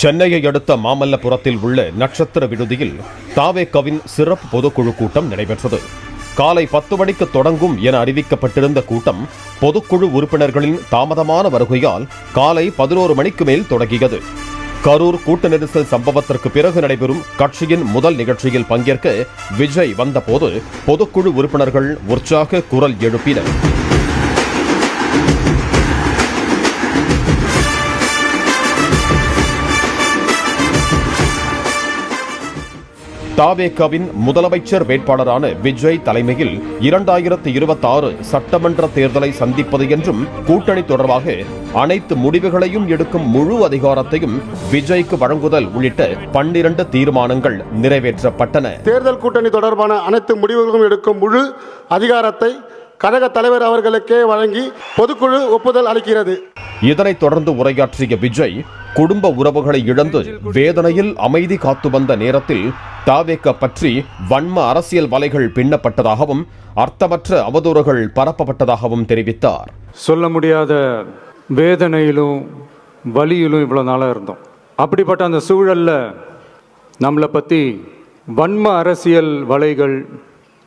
சென்னையை அடுத்த மாமல்லபுரத்தில் உள்ள நட்சத்திர விடுதியில் தாவேக்கவின் சிறப்பு பொதுக்குழு கூட்டம் நடைபெற்றது. காலை பத்து மணிக்கு தொடங்கும் என அறிவிக்கப்பட்டிருந்த கூட்டம் பொதுக்குழு உறுப்பினர்களின் தாமதமான வருகையால் காலை பதினோரு மணிக்கு மேல் தொடங்கியது. கரூர் கூட்ட நெரிசல் சம்பவத்திற்கு பிறகு நடைபெறும் கட்சியின் முதல் நிகழ்ச்சியில் பங்கேற்க விஜய் வந்தபோது பொதுக்குழு உறுப்பினர்கள் உற்சாக குரல் எழுப்பினர். தாவேகாவின் முதலமைச்சர் வேட்பாளரான விஜய் தலைமையில் இரண்டாயிரத்து இருபத்தாறு சட்டமன்ற தேர்தலை சந்திப்பது என்றும் கூட்டணி தொடர்பாக அனைத்து முடிவுகளையும் எடுக்கும் முழு அதிகாரத்தையும் விஜய்க்கு வழங்குதல் உள்ளிட்ட பன்னிரண்டு தீர்மானங்கள் நிறைவேற்றப்பட்டன. தேர்தல் கூட்டணி தொடர்பான அனைத்து முடிவுகளும் எடுக்கும் முழு அதிகாரத்தை கழக தலைவர் அவர்களுக்கே வழங்கி பொதுக்குழு ஒப்புதல் அளிக்கிறது. இதனைத் தொடர்ந்து உரையாற்றிய விஜய் குடும்ப உறவுகளை இழந்து வேதனையில் அமைதி காத்து வந்த நேரத்தில் தாவேக்க பற்றி வன்ம அரசியல் வலைகள் பின்னப்பட்டதாகவும் அர்த்தமற்ற அவதூறுகள் பரப்பப்பட்டதாகவும் தெரிவித்தார். சொல்ல முடியாத வேதனையிலும் வலியிலும் இவ்வளோ நாளாக இருந்தோம். அப்படிப்பட்ட அந்த சூழலில் நம்மளை பற்றி வன்ம அரசியல் வலைகள்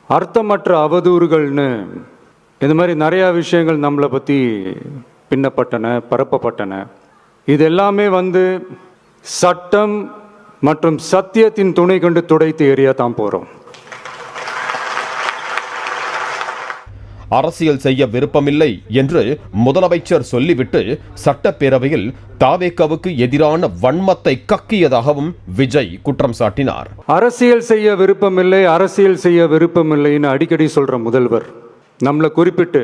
அர்த்தமற்ற அவதூறுகள்னு இந்த மாதிரி நிறையா விஷயங்கள் நம்மளை பற்றி பின்னப்பட்டன பரப்பப்பட்டன. இது எல்லாமே வந்து சட்டம் மற்றும் சத்தியத்தின் துணை கொண்டு துடைத்து எறிய தான் போகிறோம் அரசியல் செய்ய விருப்பமில்லை என்று முதலமைச்சர் சொல்லிவிட்டு சட்டப்பேரவையில் தாவேக்காவுக்கு எதிரான வன்மத்தை கக்கியதாகவும் விஜய் குற்றம் சாட்டினார். அரசியல் செய்ய விருப்பமில்லை அரசியல் செய்ய விருப்பமில்லைன்னு அடிக்கடி சொல்ற முதல்வர். நம்மளை குறிப்பிட்டு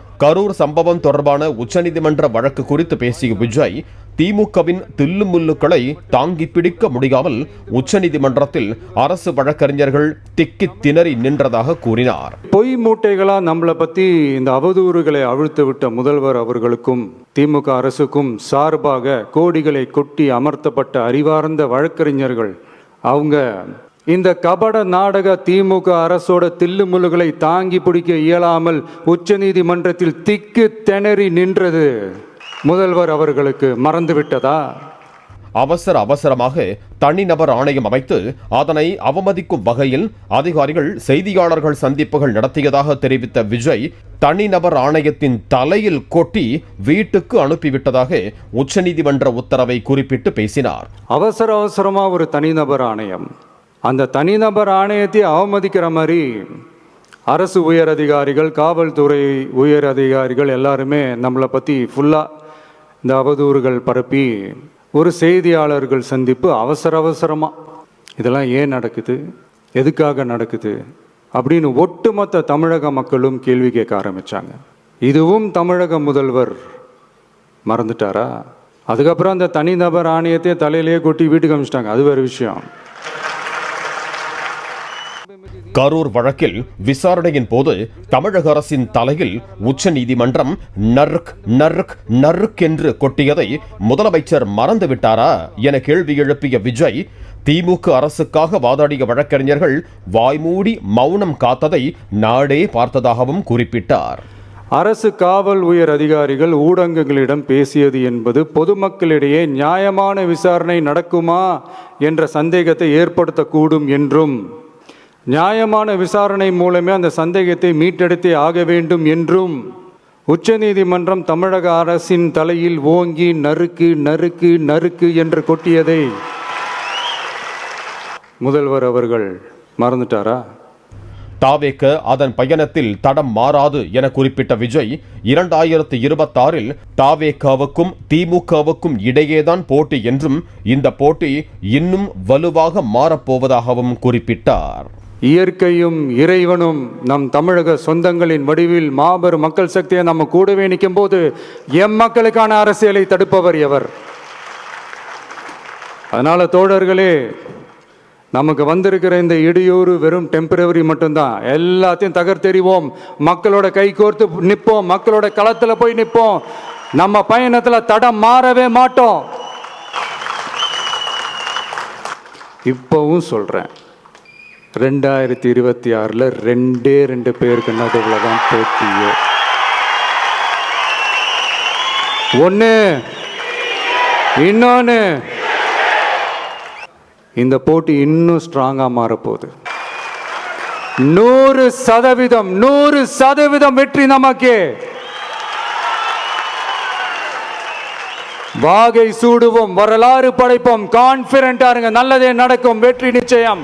கரூர் சம்பவம் தொடர்பான உச்சநீதிமன்ற வழக்கு குறித்து பேசிய விஜய் திமுகவின் தில்லு முல்லுக்களை தாங்கி பிடிக்க முடியாமல் உச்சநீதிமன்றத்தில் அரசு வழக்கறிஞர்கள் திக்கித் திணறி நின்றதாக கூறினார். பொய் மூட்டைகளா நம்மளை பத்தி இந்த அவதூறுகளை அழுத்துவிட்ட விட்ட முதல்வர் அவர்களுக்கும் திமுக அரசுக்கும் சார்பாக கோடிகளை கொட்டி அமர்த்தப்பட்ட அறிவார்ந்த வழக்கறிஞர்கள் அவங்க இந்த கபட நாடக திமுக அரசோட தில்லுமுல்லுகளை தாங்கி பிடிக்க இயலாமல் உச்சநீதிமன்றத்தில் திக்கு திணறி நின்றது. முதல்வர் அவர்களுக்கு மறந்துவிட்டதா? அவசர அவசரமாக தனிநபர் ஆணையம் அமைத்து அதனை அவமதிக்கும் வகையில் அதிகாரிகள் செய்தியாளர்கள் சந்திப்புகள் நடத்தியதாக தெரிவித்த விஜய் தனிநபர் ஆணையத்தின் தலையில் கொட்டி வீட்டுக்கு அனுப்பிவிட்டதாக உச்சநீதிமன்ற உத்தரவை குறிப்பிட்டு பேசினார். அவசர அவசரமா ஒரு தனிநபர் ஆணையம். அந்த தனிநபர் ஆணையத்தை அவமதிக்கிற மாதிரி அரசு உயர் அதிகாரிகள் காவல்துறை உயர் அதிகாரிகள் எல்லாருமே நம்மளை பற்றி ஃபுல்லாக இந்த அவதூறுகள் பரப்பி ஒரு செய்தியாளர்கள் சந்திப்பு அவசர அவசரமாக இதெல்லாம் ஏன் நடக்குது? எதுக்காக நடக்குது? அப்படின்னு ஒட்டுமொத்த தமிழக மக்களும் கேள்வி கேட்க ஆரம்பிச்சாங்க. இதுவும் தமிழக முதல்வர் மறந்துட்டாரா? அதுக்கப்புறம் அந்த தனிநபர் ஆணையத்தை தலையிலேயே கொட்டி வீட்டுக்கு அமிச்சிட்டாங்க. அது வேறு விஷயம். கரூர் வழக்கில் விசாரணையின் போது தமிழக அரசின் தலையில் உச்சநீதிமன்றம் நர்க் நர்க் நர்க் என்று கொட்டியதை முதலமைச்சர் மறந்துவிட்டாரா என கேள்வி எழுப்பிய விஜய் திமுக அரசுக்காக வாதாடிய வழக்கறிஞர்கள் வாய்மூடி மௌனம் காத்ததை நாடே பார்த்ததாகவும் குறிப்பிட்டார். அரசு காவல் உயர் அதிகாரிகள் ஊடகங்களிடம் பேசியது என்பது பொதுமக்களிடையே நியாயமான விசாரணை நடக்குமா என்ற சந்தேகத்தை ஏற்படுத்தக்கூடும் என்றும் நியாயமான விசாரணை மூலமே அந்த சந்தேகத்தை மீட்டெடுத்தே ஆக வேண்டும் என்றும் உச்சநீதிமன்றம் தமிழக அரசின் தலையில் ஓங்கி நறுக்கு நறுக்கு நறுக்கு என்று கொட்டியதை. முதல்வர் அவர்கள் மறந்துட்டாரா? தாவேக்க அதன் பயணத்தில் தடம் மாறாது என குறிப்பிட்ட விஜய் இரண்டாயிரத்து இருபத்தாறில் தாவேக்காவுக்கும் திமுகவுக்கும் இடையேதான் போட்டி என்றும் இந்த போட்டி இன்னும் வலுவாக மாறப்போவதாகவும் குறிப்பிட்டார். இயற்கையும் இறைவனும் நம் தமிழக சொந்தங்களின் வடிவில் மாபெரும் மக்கள் சக்தியை நம்ம கூடவே நிற்கும் போது எம் மக்களுக்கான அரசியலை தடுப்பவர் எவர்? அதனால் தோழர்களே நமக்கு வந்திருக்கிற இந்த இடையூறு வெறும் டெம்பரவரி மட்டும்தான். எல்லாத்தையும் தகர்த்தெறிவோம். மக்களோட கை கோர்த்து நிற்போம். மக்களோட களத்தில் போய் நிற்போம். நம்ம பயணத்தில் தடம் மாறவே மாட்டோம். இப்போவும் சொல்கிறேன் ரெண்டாயிரத்தி இருபத்தி ஆறில் ரெண்டே ரெண்டு பேருக்கு நடுவில் தான் போட்டியே. ஒன்று இன்னொன்று இந்த போட்டி இன்னும் ஸ்ட்ராங்காக மாறப்போகுது. நூறு சதவீதம் நூறு சதவீதம் வெற்றி நமக்கு. வாகை சூடுவோம் வரலாறு படைப்போம் கான்பிடண்டா இருங்க நல்லதே நடக்கும் வெற்றி நிச்சயம்.